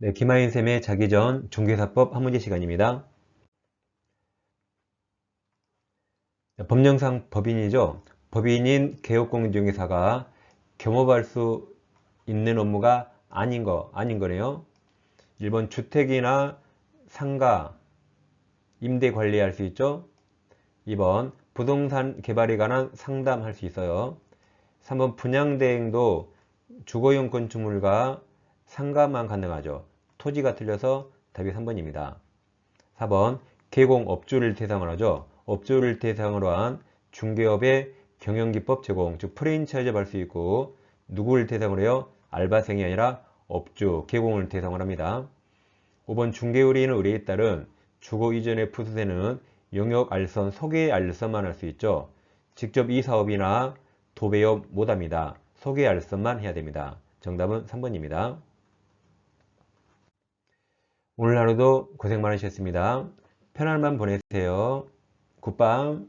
네, 김하인 쌤의 자기 전 중개사법 한 문제 시간입니다. 네, 법령상 법인이죠. 법인인 개업공인중개사가 겸업할 수 있는 업무가 아닌 거, 아닌 거네요. 1번 주택이나 상가, 임대 관리할 수 있죠. 2번 부동산 개발에 관한 상담할 수 있어요. 3번 분양대행도 주거용 건축물과 상가만 가능하죠. 토지가 틀려서 답이 3번입니다. 4번 개공업주를 대상으로 하죠. 업주를 대상으로 한 중개업의 경영기법 제공, 즉 프랜차이즈 할수 있고 누구를 대상으로 해요? 알바생이 아니라 업주, 개공을 대상으로 합니다. 5번 중개의뢰인의 의뢰에 따른 주거 이전의 푸스세는 영역 알선, 소개 알선만 할 수 있죠. 직접 이 사업이나 도배업 못합니다. 소개 알선만 해야 됩니다. 정답은 3번입니다. 오늘 하루도 고생 많으셨습니다. 편안한 밤 보내세요. 굿밤.